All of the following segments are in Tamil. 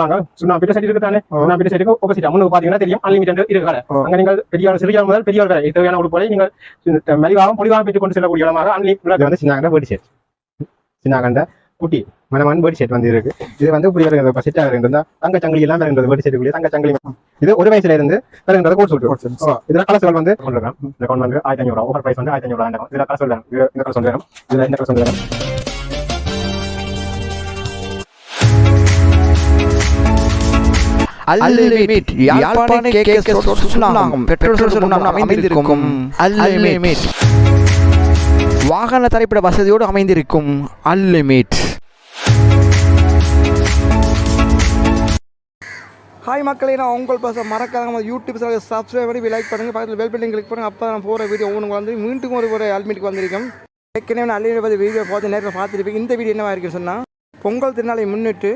வாங்க. செடி இருக்கு. தானே செடிக்கு ஆப்போசிட் முன்னு பாத்தீங்கன்னா தெரியும். அன்லிமிட்டட் இருக்கு கடை. அங்க நீங்கள் பெரிய சிறிய முதல் பெரியவர் வரை. தேவையான உடுப்புகளை நீங்கள் மலிவாகவும் பொலிவாகவும் பெற்றுக் கொண்டு செல்லக்கூடிய இடமாக அன்லிமிட்டட் வந்து சின்னாகண்ட பேர்டி செட் சின்னாகண்ட குட்டி. மனமன் பேர்டி செட் வந்து இருக்கு. இது வந்து இப்படி வருகிறது இப்போ செட்டாக இருந்தா தங்க சங்கிலி எல்லாம் வருகிறது பேர்டி தங்க சங்கிலி. இது ஒரு வயசுல இருந்து வருகிறது கோட் ஓ, இதுல கலசுகள் வந்து கொண்டிருக்கோம் இந்த கொண்டு வந்து ஆயிரத்தி ஐநூறு ஓவர் பிரைஸ் வந்து ஆயிரத்தி ஐநூறு இதுல கலசுகள் வரும் இது இந்த இதுல இந்த வரும் அல்லிமிட் யாழ்ப்பாண கேகே சுற்றுலாங்கம் பெட்ரோல் அமைந்திருக்கும். அல்லிமிட். வாகன தரிப்பிட வசதியோடு அமைந்திருக்கும். அல்லிமிட். ஹாய் மக்களே நான் உங்கள் பாச மறக்காம யூடியூப் சேனல் சப்ஸ்கிரைப் பண்ணி லைக் பண்ணுங்கள் பக்கத்தில் பெல் பட்டன் கிளிக் பண்ணுங்கள் அப்போ நான் போகிற வீடியோ உங்களுக்கு வந்து மீண்டும் ஒரு ஒரு அல்மிட்டுக்கு வந்திருக்கோம். ஏற்கனவே நான் அல்லிமிட் பற்றி வீடியோ பார்த்து நேரில் பார்த்துருப்பீங்க இந்த வீடியோ என்னவா இருக்குன்னு சொன்னால் பொங்கல் திருநாளை முன்னிட்டு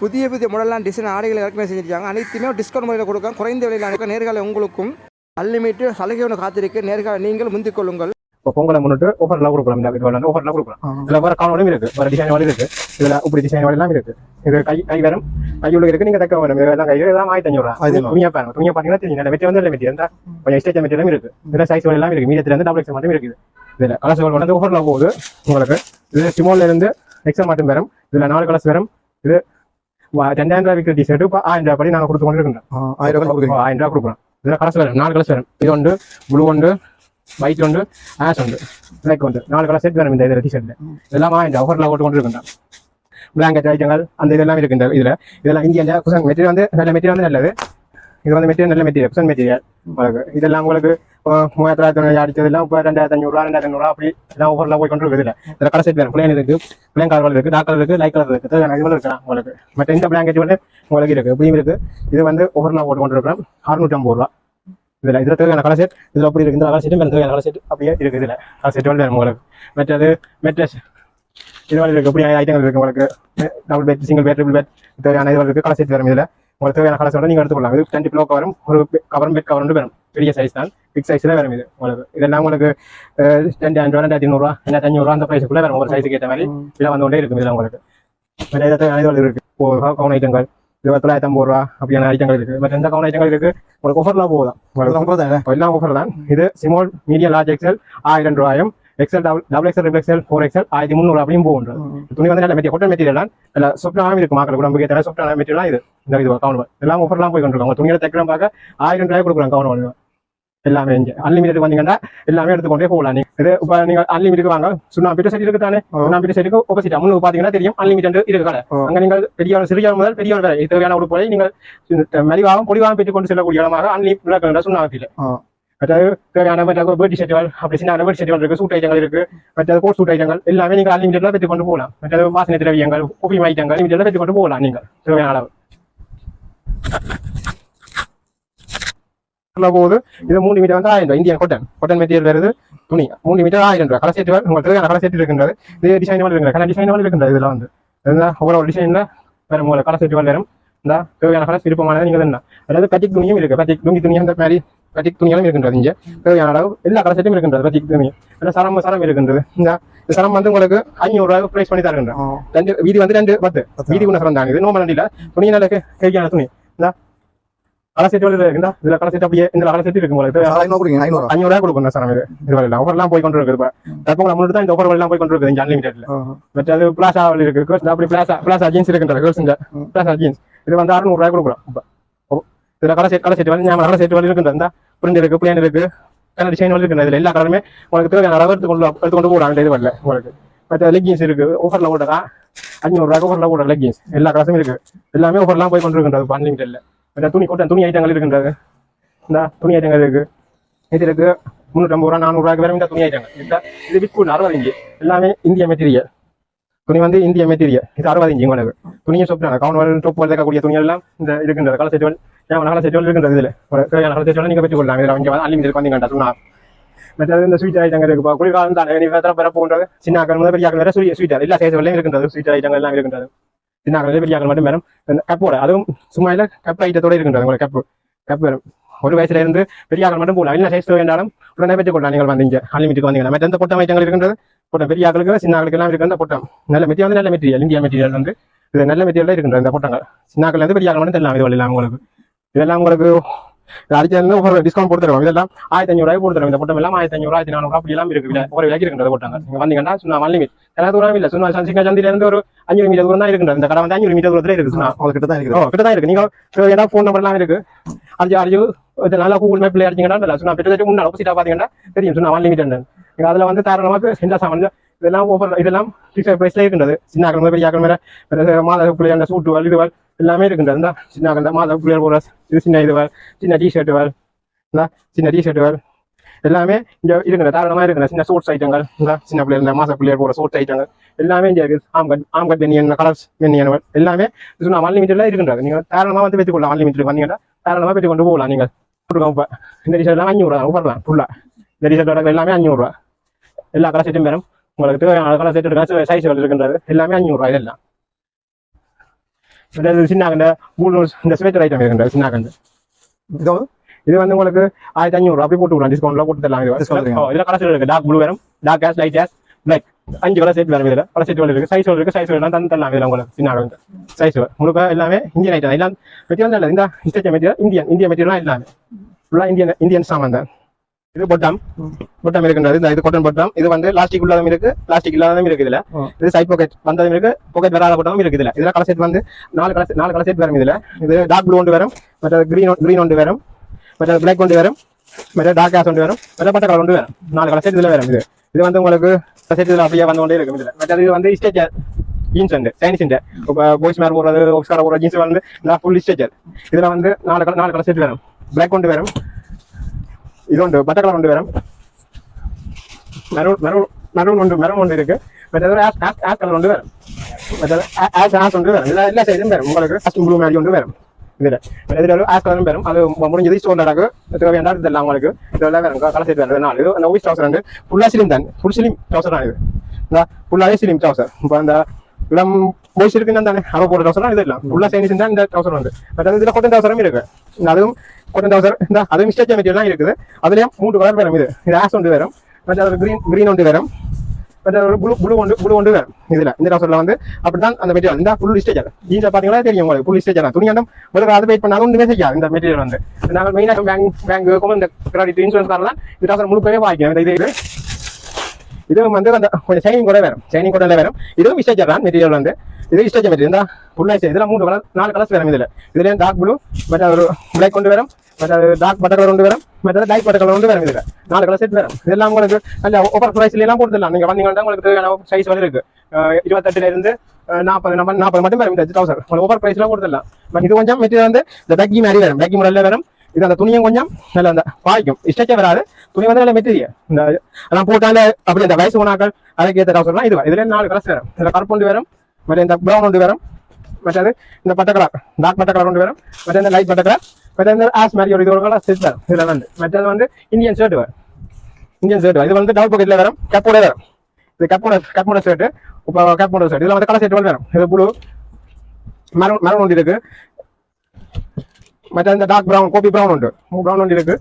புதிய புதிய மாடலாம் டிசைன் ஆடைகளை இறக்குமதி செஞ்சிருக்காங்க. அனைத்துமே டிஸ்கவுண்ட் முறையில் கொடுக்க குறைந்த விலையில் அனுப்ப நேர்கால உங்களுக்கும் அன்லிமிட்டு சலுகை ஒன்று காத்திருக்கு. நேர்கால நீங்கள் முந்திக் கொள்ளுங்கள். இப்போ பொங்கலை முன்னிட்டு ஓஃபர்லாம் கொடுக்குறோம் இந்த வந்து ஓஃபர்லாம் கொடுக்குறோம் இதுல வேற காணொலியும் இருக்கு. வேற டிசைன் வாடி இருக்கு. இதுல இப்படி டிசைன் வாடி எல்லாம் இருக்கு. இது கை கை வரும் கை உள்ள இருக்கு. நீங்க தக்க வரும் இதெல்லாம் கை. இதெல்லாம் ஆயிரத்தி அஞ்சூறு. துணியா பாருங்க. துணியா பாத்தீங்கன்னா தெரியும் மெட்டீரியல் வந்து மெட்டீரியல் தான் கொஞ்சம் ஸ்டேஜ் மெட்டீரியலும் இருக்கு. இதுல சைஸ் எல்லாம் இருக்கு. மீடியத்துல இருந்து டபுள் எக்ஸ் மட்டும் இருக்குது. இதுல கலர்ஸ் வந்து ஓஃபர்ல போகுது. உங்களுக்கு இது ஸ்மால்ல இருந்து எக்ஸல் மட்டும் வரும். இதுல நாலு கலர்ஸ் வரும். இது ரெண்டாயிரம் ரூபாய் விற்கிற டிஷர்ட் இப்போ ஆயிரம் ரூபாய் படி நாங்க கொடுத்து கொண்டு இருக்கோம் ஆயிரம் ரூபாய் ஆயிரம் ரூபாய் கொடுக்குறோம். இதுல கலர்ஸ் வரும் நாலு கலர்ஸ் வரும் இது உண்டு ப்ளூ உண்டு ஒயிட் உண்டு ஆஷ் உண்டு பிளாக் உண்டு. நாலு கலர் செட் வரும் இந்த இதில் டிஷர்ட்ல இதெல்லாம் ஆயிரம் ஆஃபர்ல போட்டு கொண்டு இருக்கோம் பிளாங்கெட் ஐட்டங்கள் அந்த இதெல்லாம் இருக்கு இந்த இதுல. இதெல்லாம் இந்தியா குசன் மெட்டீரியல் வந்து நல்ல மெட்டீரியல் வந்து நல்லது. இது வந்து மெட்டீரியல் நல்ல மெட்டீரியல் குசன் மெட்டீரியல் உங்களுக்கு இதெல்லாம் உங்களுக்கு மூவாயிரத்தி தொள்ளாயிரத்தி தொண்ணூறு அடிச்சதெல்லாம் இப்போ ரெண்டாயிரத்தி ஐநூறுரூவா ரெண்டாயிரத்தி ஐநூறுரூவா அப்படி எல்லாம் ஓவரில் போய் கொண்டு இருக்குது இதுல இதில் கலர் செட் வேணும் பிளேன் இருக்கு பிளேன் கலர் இருக்கு டார்க் கலர் இருக்கு லைட் கலர் இருக்கு தேவையான இதுவரை இருக்கலாம் உங்களுக்கு மற்ற இந்த பிளாங்கெட் வந்து உங்களுக்கு இருக்கு இப்படியும் இருக்கு இது வந்து ஓவரில் போட்டு கொண்டு இருக்கிறோம் அறுநூற்றி ஐம்பது ரூபா இதுல இதுல தேவையான கலர் செட் இதில் அப்படி இருக்கு இந்த கலர் செட்டும் தேவையான கலர் செட் அப்படியே இருக்கு இதுல கலர் செட் வந்து வேணும் உங்களுக்கு மற்றது மெட்ரஸ் இது மாதிரி இருக்கு இப்படி ஐட்டங்கள் இருக்கு உங்களுக்கு double bed single bed triple bed தேவையான இது இருக்கு கலர் செட் வரும் இதுல உங்களுக்கு தேவையான கலர் செட் நீங்க எடுத்துக்கலாம் இது டுவெண்ட்டி ப்ளோ கவரும் ஒரு கவர் பெட் கவரும் வரும் பெரிய சைஸ் தான். பிக் சைஸ்ல வரும் இது உங்களுக்கு. இதெல்லாம் உங்களுக்கு ரெண்டாயிரம் ரூபா ரெண்டாயிரத்தி ஐநூறுவா ரெண்டாயிரத்தி ஐநூறுவா அந்த பிரைஸுக்குள்ள வரும் ஒரு சைஸுக்கு ஏற்ற மாதிரி. இதெல்லாம் வந்து கொண்டே இருக்கும் இதுல உங்களுக்கு. மற்ற இதை தேவையான இதுகள் இருக்கு. கவுன் ஐட்டங்கள் இது தொள்ளாயிரத்தி ஐம்பது ரூபா அப்படியான ஐட்டங்கள் இருக்கு. மற்ற எந்த கவுன் ஐட்டங்கள் இருக்கு? உங்களுக்கு ஆஃபர்லாம் போகுதான். தானே எல்லாம் ஆஃபர் தான். இது ஸ்மால் மீடியம் லார்ஜ் எக்ஸல் ஆயிரம் ரூபாயும் XL double XL XL four XL ஆயிரத்தி முந்நூறு அப்படியும் போகுன்றது துணி வந்து நல்ல மெட்டீரியல் கொட்டன் மெட்டீரியல் தான் நல்ல சொப்டாகவும் இருக்கு மக்கள் உடம்புக்கு ஏற்ற சொப்டான மெட்டீரியல் இது இந்த இது கவுன் எல்லாம் ஆஃபர்லாம் போய் கொண்டிருக்காங்க துணியில தைக்கிறோம் பார்க்க ஆயிரம் ரூபாய் கொடுக்குறாங்க கவுன் எல்லாமே இங்க அன்லிமிட்டட் வந்தீங்கன்னா எல்லாமே எடுத்துக்கொண்டே போகலாம் நீங்க இது இப்போ நீங்க அன்லிமிட்டட் வாங்க சுண்ணாம்பு செடி இருக்கு தானே சுண்ணாம்பு செடிக்கு ஆப்போசிட் முன்னு பாத்தீங்கன்னா தெரியும் அன்லிமிட்டட் இருக்கு கடை. அங்க நீங்கள் பெரிய சிறிய முதல் வரை தேவையான உடுப்புகளை நீங்கள் மலிவாகவும் பொலிவாகவும் பெற்றுக் கொண்டு செல்லக்கூடிய இடமாக அன்லிமிட்டட் சுண்ணாம்பு ஆ. மற்றது தேவையான மற்ற பேர்டி செட்டுகள் அப்படி சின்ன பேர்டி செட்டுகள் இருக்கு சூட் ஐட்டங்கள் இருக்கு மற்றது கோட் சூட் ஐட்டங்கள் எல்லாமே நீங்கள் அன்லிமிட்டட்ல பெற்றுக் கொண்டு போகலாம். மற்றது வாசனை திரவியங்கள் கோபி ஐட்டங்கள் லிமிட்டட்ல பெற்றுக் கொண்டு போகலாம் நீங்கள் தேவையான அளவு. போகுது இது மூணு மீட்டர் வந்து ஆயிரம் ரூபாய் இந்தியன் கொட்டன் கொட்டன் மெட்டீரியல் வருது துணி. மூணு மீட்டர் ஆயிரம் ரூபாய். கலை சேர்த்து உங்களுக்கு தேவையான கலை சேர்த்து இருக்கின்றது. இது டிசைன் இருக்கின்றது. கலர் டிசைன் மாதிரி இருக்கின்றது இதெல்லாம் வந்து. இதுதான் ஒவ்வொரு டிசைன்ல வேற உங்களுக்கு கலை சேர்த்து வரும் இந்த தேவையான கலை விருப்பமானது நீங்க என்ன? அதாவது பட்டிக் துணியும் இருக்கு. பட்டிக் துணி துணி அந்த மாதிரி பட்டிக் துணிகளும் இருக்கின்றது இங்க. தேவையான அளவு எல்லா கலர் செட்டும் இருக்கின்றது பட்டிக் துணி இல்ல சரம் சரம் இருக்கின்றது. இந்த சரம் வந்து உங்களுக்கு ஐநூறு ரூபாய் பிரைஸ் பண்ணி தருகின்றேன் ரெண்டு வீதி வந்து ரெண்டு பத்து. வீதி குண சரம் தாங்க இது நோமல் வண்டியில. துணி நல்ல ஹெவியான துணி. இந்த கலர் செட்டு வந்து இருக்குதா இதுல அப்படியே இந்த கலர் செட் இருக்கு உங்களுக்கு. ஐநூறு ரூபாய் கொடுக்கணும் சார் இது. இது வரல ஆஃபர் எல்லாம் போய் கொண்டு இருக்குது இப்போ முன்னாடி தான் இந்த ஆஃபர் எல்லாம் போய் கொண்டு இருக்குது இங்க அன்லிமிட்டட்ல மற்ற அது இருக்கு. அப்படி பிளாசா பிளாசா ஜீன்ஸ் இருக்குன்ற கேர்ள்ஸ் ஜீன்ஸ் இது வந்து அறுநூறு ரூபாய் கொடுக்குறோம். இப்போ இதுல கலர் செட் கலர் செட் வந்து ஞாபகம் கலர் செட் வந்து இருக்குன்ற இந்த பிரிண்ட் இருக்கு பிளேன் இருக்கு கலர் டிசைன் வந்து இருக்கு இதுல எல்லா கலருமே உங்களுக்கு தேவையான அளவு எடுத்து கொண்டு எடுத்து கொண்டு போடுறாங்க இது வரல உங்களுக்கு மற்ற லெக்கின்ஸ் இருக்கு ஆஃபர்ல போட்டதா அஞ்சூறு ரூபாய் ஆஃபர்ல போடுற லெக்கின்ஸ் எல்லா கலர்ஸும் இருக்கு எல்லாமே ஆஃபர்லாம் போய் கொண்டு இருக்கின்றது அன்லிமிட்டட்ல மற்ற துணி கொட்டன் துணி ஐட்டங்கள் இருக்கின்றது இந்த துணி ஐட்டங்கள் இருக்கு இது இருக்கு முந்நூற்றம்பது ரூபா நானூறு ரூபாய்க்கு வேற இந்த துணி ஐட்டங்கள் இந்த இது விற்கும் அறுபது இஞ்சி எல்லாமே இந்திய மெட்டீரியல் துணி வந்து இந்திய மெட்டீரியல் இது அறுபது இஞ்சி உங்களுக்கு துணியும் சொப்டான கவுன் டொப் வைக்கக்கூடிய துணி எல்லாம் இந்த இருக்கின்றது கலர் செட்டுவல் ஏன் கலர் செட்டுவல் இருக்கின்றது இதுல ஒரு தேவையான கலர் செட்டுவல் பெற்றுக்கொள்ளலாம் இதுல இங்க அன்லிமிட்டட் வந்தீங்கண்டா சொன்னா மற்றது இந்த ஸ்வீட் ஐட்டங்கள் இருக்கு குளிர்காலம் தானே நீ வேற சின்ன ஆக்கள் முதல் பெரிய ஆக்கள் வேற ஸ்வீட் எல்லா சைஸ்லையும் இருக்கின்றது ஸ்வீட் ஐட்டங்கள் எல்லாம் இருக்கின்றது சின்ன ஆக்கள் பெரிய ஆக்கள் மட்டும் வேணும் கப்போட அதுவும் சும்மா இல்ல கப் ஐட்டத்தோட இருக்கின்றது உங்களுக்கு கப் கப் வரும் ஒரு வயசுல இருந்து பெரிய ஆக்கள் மட்டும் போகலாம் என்ன சைஸ் வேண்டாலும் உடனே பெற்றுக் நீங்கள் வந்தீங்க அன்லிமிட்டுக்கு வந்தீங்கன்னா மற்ற எந்த பொட்டம் ஐட்டங்கள் இருக்கின்றது பொட்டம் பெரிய ஆக்களுக்கு சின்ன ஆக்களுக்கு எல்லாம் இருக்கிற பொட்டம் நல்ல மெட்டீரியல் வந்து நல்ல மெட்டீரியல் இந்தியா மெட்டீரியல் வந்து இது நல்ல மெட்டீரியல் இந்த பெரிய மட்டும் தெரியலாம் இது உங்களுக்கு இதெல்லாம் உங்களுக்கு அடிச்சு ஒரு டிஸ்கவுண்ட் போட்டு தருவோம் இதெல்லாம் ஆயிரத்தி ஐநூறு ரூபாய் இந்த போட்டம் எல்லாம் ஆயிரத்தி ஐநூறு ஆயிரத்தி நானூறு அப்படி எல்லாம் இருக்கு. விலை ஒரு விலைக்கு இருக்கின்றது போட்டாங்க. நீங்க வந்தீங்கன்னா சும்மா லிமிட் எல்லா தூரம் இல்ல. சின்ன சந்தில இருந்து ஒரு அஞ்சூறு மீட்டர் தூரம் தான் இருக்கின்றது இந்த கடை வந்து அஞ்சூறு மீட்டர் தூரத்துல இருக்கு கிட்ட தான் கிட்ட தான் இருக்கு. நீங்க ஏன்னா ஃபோன் நம்பர் எல்லாம் இருக்கு. அடிச்சு அடிச்சு இது நல்லா கூகுள் மேப்ல அடிச்சீங்கன்னா முன்னாடி ஆப்போசிட்டா பாத்தீங்கன்னா தெரியும். சும்மா ஒன் லிமிட் நீங்க அதுல வந்து தாராளமா செஞ்சா சாமான். இதெல்லாம் ஓஃபர் இதெல்லாம் ஃபிக்ஸட் பிரைஸ்ல இருக்கின்றது. சின்ன பெரிய மேல. மாத பிள்ளையாண்ட சூட்டுகள் இதுவல் எல்லாமே இருக்கின்றது இந்த சின்ன ஆக்கள் மாத பிள்ளையர் போற இது சின்ன இதுவல் சின்ன டிஷர்ட்டுகள் இந்த சின்ன டிஷர்ட்டுகள் எல்லாமே இங்க இருக்கிற தாராளமா இருக்குங்க. சின்ன சோட்ஸ் ஐட்டங்கள் இந்த சின்ன பிள்ளையர் இந்த மாச பிள்ளையர் போற சோட்ஸ் ஐட்டங்கள் எல்லாமே இங்க இருக்கு. ஆம்கட் ஆம்கட் பெண்ணியன் கலர்ஸ் பெனியன் எல்லாமே சும்மா அன்லிமிட்டட்ல இருக்கின்றது நீங்க தாராளமா வந்து பெற்றுக்கொள்ளலாம் அன்லிமிட்டட் வந்தீங்கன்னா தாராளமா பெற்று கொண்டு போகலாம் நீங்கள். கொடுங்க இப்ப இந்த டிஷர்ட் எல்லாம் அஞ்சூறு ரூபா வரலாம் இந்த டிஷர்ட்டோட எல்லாமே அஞ்சூறு எல்லா கலர் செட்டும் பெறும் உங்களுக்கு தேவையான கலர் செட் இருக்கா சைஸ் இருக்கின்றது. எல்லாமே அஞ்சூறு ரூபாய் இதெல்லாம். இந்த சின்ன இந்த பூல் இந்த ஸ்வெட்டர் ஐட்டம் இருக்கின்றது சின்ன கண்டு இது. வந்து இது வந்து உங்களுக்கு ஆயிரத்தி அஞ்சூறு அப்படி போட்டு விடலாம் டிஸ்கவுண்ட்ல போட்டு தரலாம். இதுல கலர் இருக்கு. டார்க் ப்ளூ வரும். Dark case light case black அஞ்சு கலர் செட் வரும் இதுல. கலர் செட் இருக்கு சைஸ் இருக்கு. சைஸ் எல்லாம் தந்து தரலாம் இதுல உங்களுக்கு. சின்ன சைஸ் முழுக்க எல்லாமே இந்தியன் ஐட்டம் எல்லாம் மெட்டீரியல் இந்த இஸ்டேஜ் மெட்டீரியல் இந்தியன் இந்திய மெட்டீரியல் எல்லாமே ஃபுல்லா இந்தியன் இந்தியன் சாமான் தான். இது பொட்டம் பொட்டம் இருக்கின்றது இந்த இது கொட்டன் பொட்டம் இது வந்து பிளாஸ்டிக் உள்ளதும் இருக்கு பிளாஸ்டிக் இல்லாததும் இருக்கு இதுல. இது சைட் பாக்கெட் வந்ததும் இருக்கு பாக்கெட் வராத பொட்டமும் இருக்கு இதுல. இதுல கலர் செட் வந்து நாலு கலர் நாலு கலர் செட் வரும் இதுல. இது டார்க் ப்ளூ ஒன்று வரும் மற்ற கிரீன் கிரீன் ஒன்று வரும் மற்ற பிளாக் ஒன்று வரும் மற்ற டார்க் கேஸ் ஒன்று வரும் மற்ற பட்ட கலர் ஒன்று வரும். நாலு கலர் செட் இதுல வரும் இது. இது வந்து உங்களுக்கு செட் இதுல அப்படியே வந்து கொண்டே இருக்கும் இதுல. மற்ற இது வந்து ஸ்டேச்சர் ஜீன்ஸ் வந்து சைனீஸ் இந்த பாய்ஸ் மேல போடுறது ஒப்ஸ்கார போடுற ஜீன்ஸ் வந்து ஃபுல் ஸ்டேச்சர் இதுல வந்து நாலு கலர் நாலு கலர் செட் வரும். பிளாக் ஒன்று வரும் இது உண்டு பட்ட கலர் ஒன்று வரும் மெரூன் மெரூன் மெரூன் ஒன்று மெரூன் ஒன்று இருக்கு மற்றது ஆஸ் ஆஸ் ஆஸ் கலர் ஒன்று வரும் மற்றது ஆஸ் ஆஸ் ஒன்று வரும் இல்லை எல்லா சைடும் வரும் உங்களுக்கு கஸ்டம் ப்ளூ மாதிரி ஒன்று வரும் இதுல இதுல ஒரு ஆஸ் கலரும் வரும் அது முடிஞ்சது ஸ்டோன் நடக்கு தேவையான இதெல்லாம் உங்களுக்கு இதெல்லாம் வரும் கலர் செட் வரும் நாலு இது அந்த ஒயிட் ட்ரௌசர் வந்து ஃபுல்லா ஸ்லிம் தான் ஃபுல் ட்ரௌசர் தான் இது ட்ரௌசர் இப்போ அந்த இளம் தானே அவ போடுற ட்ரௌசர் இது இல்லை ஃபுல்லா சைனீஸ் தான் இந்த ட்ரௌசர் வந்து பட் இதுல கொட்டன் ட்ரௌசரும் இருக்கு அதுவும் கொட்டன் ட்ரௌசர் இந்த அதுவும் ஸ்டேஜ் மெட்டீரியல் தான் இருக்குது அதுலயும் மூணு கலர் வரும் இது இது ஆஸ் ஒன்று வரும் மற்ற ஒரு கிரீன் கிரீன் ஒன்று வரும் மற்ற ஒரு ப்ளூ ப்ளூ ஒன்று ப்ளூ ஒன்று வரும் இதுல இந்த ட்ரௌசர்ல வந்து அப்படிதான் அந்த மெட்டீரியல் இந்த ஃபுல் ஸ்டேஜ் ஜீன்ஸ் பாத்தீங்கன்னா தெரியும் உங்களுக்கு ஃபுல் ஸ்டேஜ் தான் துணியாண்டம் முதல்ல அதை வெயிட் பண்ணாலும் ஒன்றுமே செய்யாது இந்த மெட்டீரியல் வந்து நாங்கள் மெயினாக பேங்க் பேங்க் இந்த கிரெடிட் இன்சூரன்ஸ் காரெல்லாம் இந்த ட்ரௌசர் முழுக்கவே வாங்கிக்கணும் இது இது வந்து அந்த கொஞ்சம் ஷைனிங் கூட வரும் ஷைனிங் கூட வரும் இதுவும் ஸ்டேஜர் தான் மெட்டீரியல் வந்து இது ஸ்டேஜ் மெட்டீரியல் தான் ஃபுல்லா இதெல்லாம் மூணு கலர் நாலு கலர்ஸ் வரும் இதில். இதுல டார்க் ப்ளூ மற்ற ஒரு பிளாக் கொண்டு வரும் மற்ற டார்க் பட்டர் கலர் கொண்டு வரும் மற்ற லைட் பட்டர் கலர் கொண்டு வரும் இதில். நாலு கலர் செட் வரும். இதெல்லாம் உங்களுக்கு நல்ல ஓப்பர் ப்ரைஸ்ல எல்லாம் நீங்கள் வந்தீங்கன்னா உங்களுக்கு தேவையான சைஸ் வந்து இருக்கு. இருபத்தெட்டுல இருந்து நாற்பது நம்ம நாற்பது மட்டும் வரும். இந்த தௌசண்ட் உங்களுக்கு ஓப்பர் ப்ரைஸ்லாம் கொடுத்துடலாம். பட் இது கொஞ்சம் மெட்டீரியல் வந்து இந்த பேக்கி மாதிரி வரும். பேக்கி முறையில் வரும். இது அந்த துணியும் கொஞ்சம் நல்லா அந்த பாய்க்கும். ஸ்ட்ரெச்சே வராது. துணி வந்து நல்ல மெட்டீரியல் இந்த அதெல்லாம் போட்டாலே அப்படி இந்த வயசு உணாக்கள் அதுக்கு ஏற்ற டவுசர்லாம் இது வரும். இதுல நாலு கலர்ஸ் வரும். இதுல கருப்பு வரும். மற்ற இந்த ப்ரௌன் ஒன்று வரும். மற்றது இந்த பட்டை கலர் டார்க் பட்டை கலர் ஒன்று வரும். மற்ற இந்த லைட் பட்டை கலர் மற்ற இந்த ஆஸ் மாதிரி ஒரு இது ஒரு கலர் செட் வரும். இதில் வந்து மற்றது வந்து இந்தியன் ஷர்ட் வரும். இந்தியன் ஷர்ட் இது வந்து டவுட் பாக்கெட்ல வரும் கேப்போட வரும். இது கப்போட கப்போட ஷர்ட் இப்போ கப்போட ஷர்ட் இதில் வந்து கலர் செட் வரும். இது ப்ளூ மரம் மரம் ஒன்று இருக்கு. மற்ற இந்த டார்க் ப்ரௌன் கோபி ப்ரௌன் உண்டு ப்ரௌன் ஒன்று இருக்கு.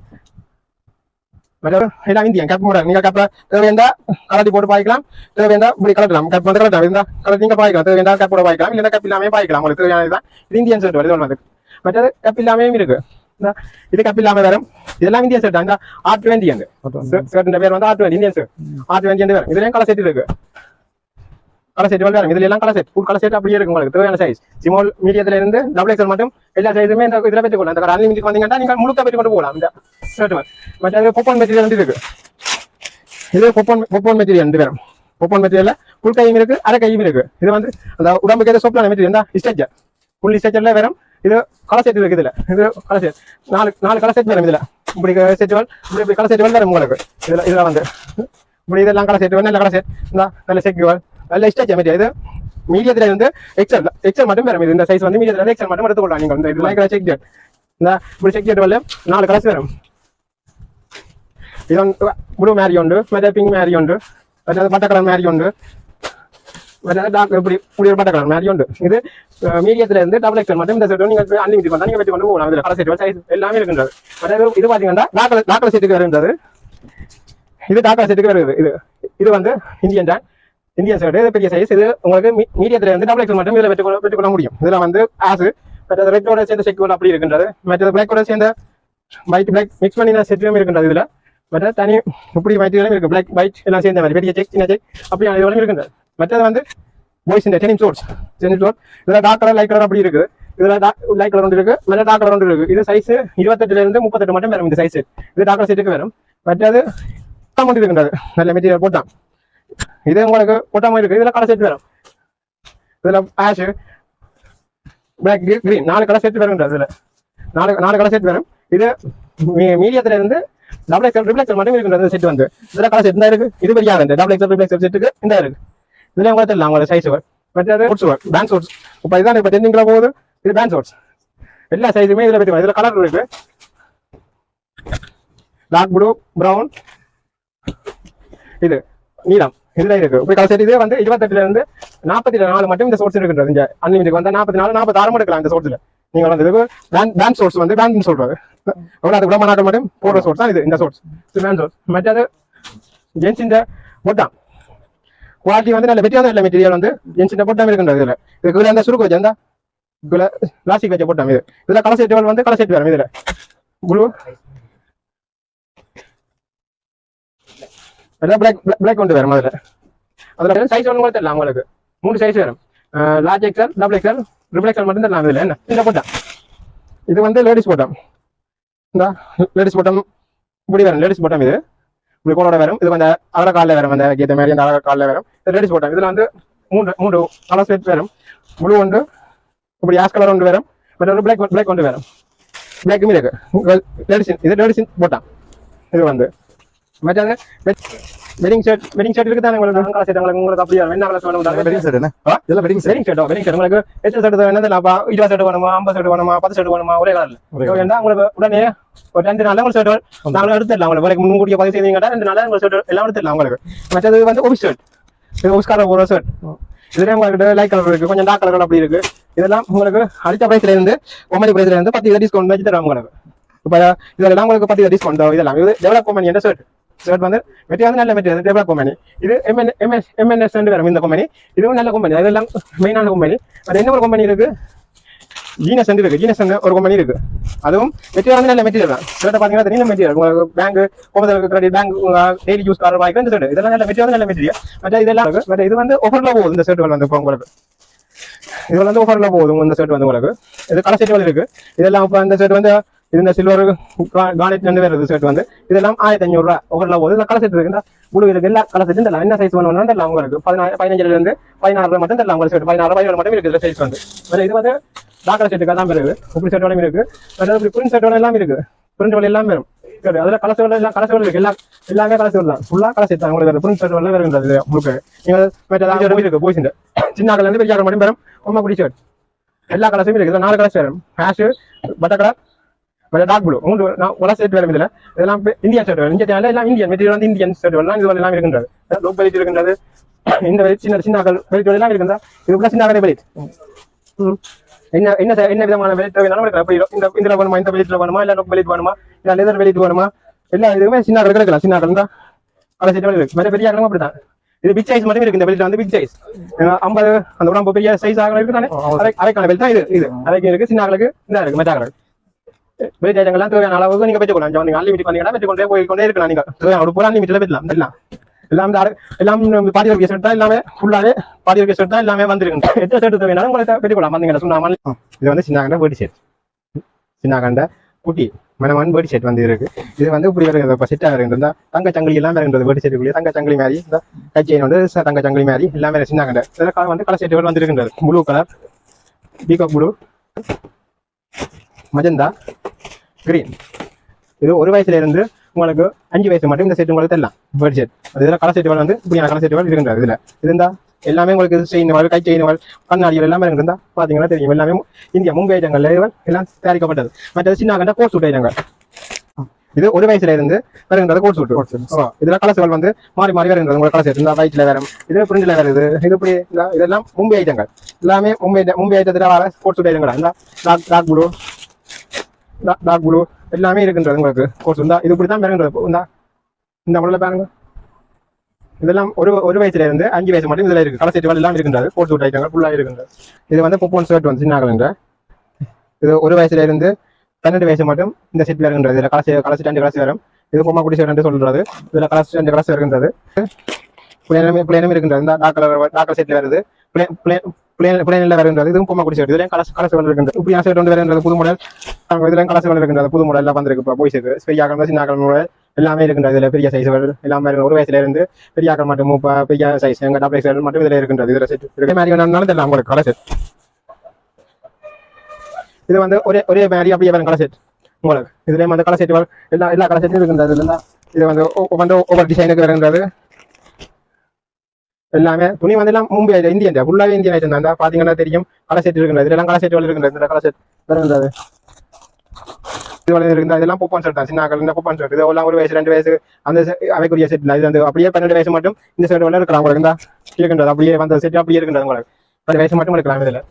எல்லாம் இந்தியன் கேப் மூட நீங்க கேப்ல தேவையா கலட்டி போட்டு பாய்க்கலாம் தேவையா இப்படி கலட்டலாம் கேப் வந்து கலட்டலாம் இருந்தா கலர் நீங்க பாய்க்கலாம் தேவையா கேப் போட பாய்க்கலாம் இல்லைன்னா கேப் இல்லாமே பாய்க்கலாம் உங்களுக்கு தேவையானதுதான் இது இந்தியன் செட் வருது ஒன்று மற்றது கேப் இல்லாமையும் இருக்கு இந்த இது கேப் இல்லாம வரும் இதெல்லாம் இந்தியன் செட் இந்த ஆர் டுவெண்ட்டி அந்த பேர் வந்து R twenty Indian set R twenty வரும் இதுலயும் கலர் செட் இருக்கு கலர் செட் வரும் இதுல எல்லாம் colour set full colour set அப்படியே இருக்கும் உங்களுக்கு. தேவையான சைஸ் சிமோல் மீடியத்துல இருந்து டபுள் எக்ஸல் மட்டும் எல்லா சைஸுமே இந்த இதுல பெற்றுக்கொள்ளலாம். இந்த அன்லிமிட் வந்தீங்கன்னா நீங்க முழுக்க பெற்று கொண்டு போகலாம். இந்த ஷர்ட் மற்ற பொப்பன் மெட்டீரியல் வந்து இருக்கு. இது பொப்பன் பொப்பன் மெட்டீரியல் வந்து பேரும். பொப்பன் மெட்டீரியல் ஃபுல் கையும் இருக்கு அரை கையும் இருக்கு. இது வந்து அந்த உடம்புக்கு ஏதோ சோப்பான மெட்டீரியல் தான் ஸ்ட்ரெச்சர் ஃபுல் ஸ்ட்ரெச்சர்ல வரும் இது கலர் செட் இருக்கு இதுல. இது கலர் செட் நாலு நாலு கலர் செட் வரும் இதுல. இப்படி செட்டுவல் இப்படி இப்படி கலர் செட்டுவல் வரும் உங்களுக்கு. இதுல இதுல வந்து. இப்படி இதெல்லாம் கலர் செட்டுவல் நல்ல கலர் செட் இந்த நல்ல செக்குவல் நல்ல ஸ்டேஜ் மாதிரி இது. மீடியத்துல வந்து எக்ஸல் எக்ஸல் மட்டும் வரும் இது இந்த சைஸ் வந்து மீடியத்துல இருந்து எக்ஸல் மட்டும் எடுத்துக்கொள்ளலாம். நீங்க வந்து இது மாதிரி செக் ஜெட் இந்த இப்படி செக் ஜெட் வரல நாலு கலர்ஸ் வரும். இது ப்ளூ மேரி உண்டு மற்ற பிங்க் மேரி உண்டு மற்ற பட்டை கலர் மேரி உண்டு டாக் இப்படி இப்படி உண்டு இது மீடியத்துல இருந்து டபுள் மட்டும் நீங்க அன்லிமிட் கலர் செட் சைஸ் எல்லாமே இருக்கின்றது. இது பாத்தீங்கன்னா டாக்டர் டாக்டர் செட்டுக்கு வருகின்றது. இது டாக்டர் செட்டுக்கு இது இது வந்து இந்தியன் டேன் இந்தியா ஷர்ட் இது பெரிய சைஸ் இது உங்களுக்கு மீடியத்தில் வந்து டபுள் எக்ஸல் மட்டும் இதில் பெற்றுக்கொள்ள பெற்றுக்கொள்ள முடியும். இதில் வந்து ஆசு மற்றது ரெட்டோட சேர்ந்த செக் அப்படி இருக்கின்றது. மற்றது பிளாக்கோட சேர்ந்த ஒயிட் பிளாக் மிக்ஸ் பண்ணி செட்டும் இருக்கின்றது இதில். மற்ற தனி இப்படி ஒயிட்டுகளும் இருக்கு. பிளாக் ஒயிட் எல்லாம் சேர்ந்த மாதிரி பெரிய செக் சின்ன செக் அப்படி இதுவரையும் இருக்கின்றது. மற்றது வந்து பாய்ஸ் இந்த டெனிம் ஷோர்ட்ஸ் டெனிம் ஷோர்ட் இதில் டார்க் கலர் லைட் கலர் அப்படி இருக்கு டார்க் லைட் கலர் ஒன்று இருக்கு. மற்ற டார்க் கலர் ஒன்று இருக்கு. இது சைஸ் இருபத்தெட்டுல இருந்து முப்பத்தெட்டு மட்டும் வரும். இந்த சைஸ் இது டார்க் கலர் செட்டுக்கு வரும். மற்றது அமௌண்ட் இருக்கின்றது. நல்ல மெட்டீரியல் போட்டான் இது உங்களுக்கு போட்டாம இருக்கு. இதுல கலர் செட் வரும் இதுல ஆஷ் பிளாக் கிரீன் நாலு கலர் செட் வரும் இதுல. நாலு நாலு கடை செட் வரும் இது மீடியத்துல இருந்து டபுள் எக்ஸல் ட்ரிபிள் எக்ஸல் மட்டும் இருக்கின்றது செட் வந்து. இதுல கலர் செட் தான் இருக்கு. இது பெரியாது இந்த டபுள் எக்ஸல் ட்ரிபிள் எக்ஸல் செட்டுக்கு இந்த இருக்கு. இதுல உங்களுக்கு தெரியல. உங்களோட சைஸ் மற்றது ஓட்ஸ் பேண்ட் சோட்ஸ் இப்போ இதான் இப்போ தெரிஞ்சுங்களா போகுது. இது பேண்ட் சோட்ஸ் எல்லா சைஸுமே இதுல பற்றி இதுல கலர் இருக்கு. டார்க் ப்ளூ பிரவுன் இது நீளம் இதுல இருக்கு. இப்போ இதே வந்து இருபத்தெட்டுல இருந்து நாற்பத்தி நாலு மட்டும் இந்த சோர்ஸ் இருக்கின்றது இந்த அன்லிமிட் வந்து நாற்பத்தி நாலு நாற்பத்தி ஆறு எடுக்கலாம் இந்த சோர்ஸ்ல நீங்க வந்து இதுக்கு பேண்ட் பேண்ட் சோர்ஸ் வந்து பேண்ட் சொல்றாரு. எவ்வளோ அது உடம்பு நாட்டம் மட்டும் போடுற சோர்ஸ் தான் இது இந்த சோர்ஸ் பேண்ட் சோர்ஸ் மற்றது ஜென்ஸ் இந்த குவாலிட்டி வந்து நல்ல வெற்றியான நல்ல மெட்டீரியல் வந்து ஜென்ஸ் பொட்டாம் இருக்கின்றது இதுல. இதுக்குள்ள இந்த சுருக்கு வச்சு அந்த பிளாஸ்டிக் வச்ச பொட்டாம் இது. இதுல கலர் செட் வந்து கலர் செட் வரும் இதுல ப்ளூ அதான் பிளாக் பிளாக் கொண்டு வரும் அதில் அதில் சைஸ் ஒன்று கூட தெரியல உங்களுக்கு மூணு சைஸ் வரும் large XL double XL triple XL மட்டும் தெரியலாம் இதில் என்ன? இந்த போட்டா. இது வந்து லேடிஸ் போட்டம். இந்த லேடிஸ் போட்டம். இப்படி வரும் லேடிஸ் போட்டம் இது. இப்படி கோலோட வரும் இது கொஞ்சம் அகல காலில் வரும் அந்த ஏற்ற மாதிரி அந்த அழகா காலில் வரும் இது லேடிஸ் போட்டம். இதில் வந்து மூன்று மூன்று கலர் செட் வரும் ப்ளூ ஒன்று இப்படி ஆஸ் கலர் ஒன்று வரும் பட் ஒரு பிளாக் பிளாக் ஒன்று வரும் பிளாக்குமே இருக்கு. லேடிஸ் இது லேடிஸ் போட்டான் இது வந்து மற்றது வெட்டிங் ஷர்ட் வெட்டிங் ஷர்ட் இருக்கு தானே உங்களுக்கு செட் உங்களுக்கு உங்களுக்கு அப்படியே என்ன வெட்டிங் என்ன ஆ? இதெல்லாம் வெட்டிங் வெட்டிங் ஷர்ட்டோ வெட்டிங் ஷர்ட் உங்களுக்கு எத்தனை ஷர்ட் இருபது ஷர்ட் வேணுமா ஐம்பது ஷர்ட் வேணுமா பத்து ஷர்ட் வேணுமா ஒரே கலர்ல ஏன்னா உங்களுக்கு உடனே ஒரு ரெண்டு நாள்ல உங்களுக்கு ஷர்ட் நாங்களும் எடுத்துடலாம் உங்களுக்கு முன்கூட்டிய பதிவு செய்தீங்கன்னா ரெண்டு நாள்ல உங்களுக்கு ஷர்ட் எல்லாம் எடுத்துடலாம் உங்களுக்கு மற்றது வந்து ஒபி ஷர்ட் இது ஒபிஸ்கார ஒரு ஷர்ட் இதுல உங்களுக்கு லைட் கலர் இருக்கு கொஞ்சம் டார்க் கலர் அப்படி இருக்கு இதெல்லாம் உங்களுக்கு அடித்த பிரைஸ்ல இருந்து ஒன்பது பிரைஸ்ல இருந்து பத்து இதை டிஸ்கவுண்ட் வச்சு தரோம் உங்களுக்கு இப்போ இதெல்லாம் உங்களுக்கு பத்து டிஸ்கவுண்ட் இதெல்லாம் இது டெவலப் கம்பெனி என்ற ஷர்ட் ஷர்ட் வந்து மெட்டீரியல் வந்து நல்ல மெட்டீரியல் டெவலப் கம்பெனி இது எம்என் எம்எஸ் எம்என்எஸ் வரும் இந்த கம்பெனி இதுவும் நல்ல கம்பெனி அதெல்லாம் மெயினான கம்பெனி அது என்ன ஒரு கம்பெனி இருக்கு ஜீனஸ் வந்து இருக்கு ஜீனஸ் ஒரு கம்பெனி இருக்கு அதுவும் மெட்டீரியல் வந்து நல்ல மெட்டீரியல் தான் ஷர்ட்டை பார்த்தீங்கன்னா தெரியும் மெட்டீரியல் உங்களுக்கு பேங்க் கோபத்தில் credit bank daily use car வாய்க்கு இந்த ஷர்ட் இதெல்லாம் நல்ல மெட்டீரியல் நல்ல மெட்டீரியல் மற்ற இதெல்லாம் இருக்கு பட் இது வந்து ஆஃபர்ல போகுது இந்த ஷர்ட்டுகள் வந்து இப்போ உங்களுக்கு இது வந்து ஆஃபர்ல போகுது இந்த ஷர்ட் வந்து உங்களுக்கு இது கலர் செட்டுகள் இருக்கு இதெல்லாம் இப்போ இந்த ஷர்ட் வந்து இது இந்த சில்வர் கார்னெட் ரெண்டு பேர் செட் வந்து இதெல்லாம் ஆயிரத்தி ஐநூறு ஒரு ஆஃபர்ல போகுது கலர் செட் இருக்கு இந்த ப்ளூ இருக்கு எல்லா கலர் செட் என்ன சைஸ் வேணும் தெரியல உங்களுக்கு பதினாறு பதினஞ்சுல இருந்து பதினாறு மட்டும் தெரியல உங்களுக்கு செட் பதினாறு பதினேழு மட்டும் இருக்குது சைஸ் வந்து வேற இது வந்து டாக்டர் செட்டுக்காக தான் இருக்கு இப்படி ஷர்ட் இருக்கு வேற இப்படி பிரிண்ட் செட்டோட எல்லாம் இருக்கு பிரிண்ட் வேலை எல்லாம் வரும் சரி அதுல கலர் எல்லாம் கலர் இருக்கு எல்லாம் எல்லாமே கலர் ஷர்ட் தான் ஃபுல்லா கலர் தான் உங்களுக்கு பிரிண்ட் செட் எல்லாம் வருகிறது உங்களுக்கு நீங்க மற்ற இருக்கு போய்ஸ் சின்ன கலர் இருந்து பெரிய மட்டும் வரும் ரொம்ப பிடிச்ச ஷர்ட் எல்லா கலர்ஸும் இருக்கு நாலு கலர்ஸ் வரும் ash butter colour dark blue மூணு நான் உலக செட் வரும் இதுல. இதெல்லாம் இந்தியன் ஷர்ட் வரும் இந்தியா எல்லாம் இந்தியன் மெட்டீரியல் வந்து இந்தியன் ஷர்ட் எல்லாம் இது எல்லாம் இருக்கின்றது. லோக் பெலிட் இருக்கின்றது. இந்த வெளி சின்ன சின்ன பெலிட் எல்லாம் இருக்கின்றா இதுக்குள்ள சின்ன கடை பெலிட் என்ன என்ன என்ன விதமான வெளிட் வேணாலும் எடுக்கலாம். இந்த இதுல வேணுமா? இந்த வெளிட்ல வேணுமா? இல்ல லோக் பெலிட் வேணுமா? இல்ல லெதர் பெலிட் வேணுமா? எல்லா இதுவுமே சின்ன கடை எடுக்கலாம். சின்ன கடை தான் பல செட் இருக்கு பெரிய கடலும் அப்படிதான் இது பிக் சைஸ் மட்டும் இருக்கு இந்த பெல்ட் வந்து பிக் சைஸ் ஐம்பது அந்த உடம்பு பெரிய சைஸ் ஆகலாம் இருக்கு தானே அரை அரைக்கான பெல்ட் தான் இது. இது. அரைக்கு இருக்கு சின்ன இந்த இருக்கு மெட்டாக்கள் வெளி ஐட்டங்கள்லாம் தேவையான அளவுக்கு நீங்க பெற்றுக்கொள்ளலாம் நீங்க அன்லிமிட் பண்ணீங்கன்னா பெற்றுக்கொண்டே போய்க்கொண்டே இருக்கலாம் நீங்க தேவையான ஒரு பூரா அன்லிமிட்ல பெற்றலாம் எல்லாம் எல்லாம் எல்லாம் பாடி ஒர்க் தான் எல்லாமே ஃபுல்லாவே பாடி ஒர்க் ஷர்ட் தான் எல்லாமே வந்துருக்கு எத்தனை ஷர்ட் தேவையானாலும் உங்களை பெற்றுக்கொள்ளலாம் வந்தீங்க சொன்னாமல் இது வந்து சின்ன கண்ட பேர்டி சின்ன கண்ட குட்டி மனமன் பேர்டி ஷர்ட் வந்து இருக்கு இது வந்து இப்படி வருகிறது இப்போ செட் ஆகுறது தங்க சங்கிலி எல்லாம் வருகிறது தங்க சங்கிலி மாதிரி இந்த கச்சையின் வந்து தங்க சங்கிலி மாதிரி எல்லாமே சின்ன கண்ட கலர் வந்து colour ஷர்ட்டுகள் blue colour peacock blue magenta green இது ஒரு வயசுல இருந்து உங்களுக்கு அஞ்சு வயசு மட்டும் இந்த செட் உங்களுக்கு தரலாம். பேர்ட் செட் இதில் கலர் செட்டுகள் வந்து இப்படியான கலர் செட்டுகள் இருக்கின்றது இதுல. இருந்தா எல்லாமே உங்களுக்கு செயின்கள் கை செயின்கள் கண்ணாடிகள் எல்லாமே இருந்தா பாத்தீங்கன்னா தெரியும். எல்லாமே இந்தியா மும்பை ஐட்டங்கள் எல்லாம் தயாரிக்கப்பட்டது. மற்றது சின்ன கண்ட கோட் சூட் ஐட்டங்கள். இது ஒரு வயசுல இருந்து வருகின்றது கோட் சூட் இதுல கலர்ஸ்கள் வந்து மாறி மாறி வருகின்றது உங்களுக்கு கலர் இந்த ஒயிட்ல வரும் இது பிரிண்ட்ல வருது இது இப்படி இதெல்லாம் மும்பை ஐட்டங்கள். எல்லாமே மும்பை மும்பை ஐட்டத்துல வர கோட் சூட் ஐட்டங்கள். இந்த dark dark blue dark blue எல்லாமே இருக்குன்றது உங்களுக்கு. கோர்ஸ் இருந்தா இது இப்படி தான் இந்த இந்த பாருங்க. இதெல்லாம் ஒரு ஒரு வயசுல இருந்து அஞ்சு வயசு மட்டும் இதுல இருக்கு. கலர் செட்டுகள் எல்லாம் இருக்கின்றது கோட் சூட் ஐட்டங்கள் ஃபுல்லா இருக்கின்றது. இது வந்து பொப்போன் ஷர்ட் வந்து சின்னாகலன்ற இது ஒரு வயசுல இருந்து பன்னெண்டு வயசு மட்டும் இந்த செட்ல இருக்கின்றது. இதுல கலர் கலர் ரெண்டு கலர்ஸ் வரும். இது பொம்மா குடி ஷர்ட் சொல்றது. இதுல கலர் ரெண்டு கலர்ஸ் இருக்கின்றது பிளேனும் பிளேனும் இருக்கின்றது. இந்த டாக் கலர் டாக் வருது. பிளேன் பிளேன் பிளேன் பிளேன்ல வருகின்றது இதுவும் பொம்மா குடி ஷர்ட் இதுல கலர் கலர்ஸ் இருக்கின்றது இப்படி வந்து வருகின்றது புது மாடல் இருக்கின்றது புது மாடல் எல்லாம் வந்திருக்கு. இப்போ போய்ஸுக்கு ஸ்பெய்யாக சின்ன எல்லாமே இருக்கின்றது இதுல. பெரிய சைஸ்கள் எல்லாமே ஒரு வயசுல இருந்து பெரிய ஆக்கள் மட்டும் பெரிய சைஸ் எங்க டபுள் மட்டும் இதுல இருக்கின்றது. இதுல செட் மாதிரி வேணும்னாலும் தெரியல. உங்களுக்கு செட் இது வந்து ஒரே ஒரே மாதிரி அப்படியே வரும் கலர் செட் உங்களுக்கு. இதுலயும் வந்து கலர் செட் எல்லா எல்லா கலர் செட்டும் இருக்கின்றது. இல்லை இது வந்து வந்து ஒவ்வொரு டிசைனுக்கு வருகின்றது எல்லாமே துணி வந்து எல்லாம் மும்பை ஆயிடுச்சு இந்தியன் ஃபுல்லாவே இந்தியன் ஐட்டம் தான் இந்த பாத்தீங்கன்னா தெரியும். கலர் செட் இருக்கின்றது இதுல எல்லாம் கலர் செட் இருக்கின்றது இந்த கலர் செட் வருகின்றது இது? வரை இருந்தா இதெல்லாம் பொப்பான் ஷர்ட் தான். சின்ன ஆக்கள் இந்த பொப்பான் ஷர்ட் இதெல்லாம் ஒரு வயசு ரெண்டு வயசு அந்த அவைக்குரிய செட் இது வந்து அப்படியே பன்னெண்டு வயசு மட்டும் இந்த செட் வரை இருக்கலாம். உங்களுக்கு இருந்தா இருக்கின்றது அப்படியே வந்த செட் அப்படியே இருக்கின்றது உங்களுக்கு. பன்னெண்டு வயசு மட்டும் இருக்கலாம் இதுல.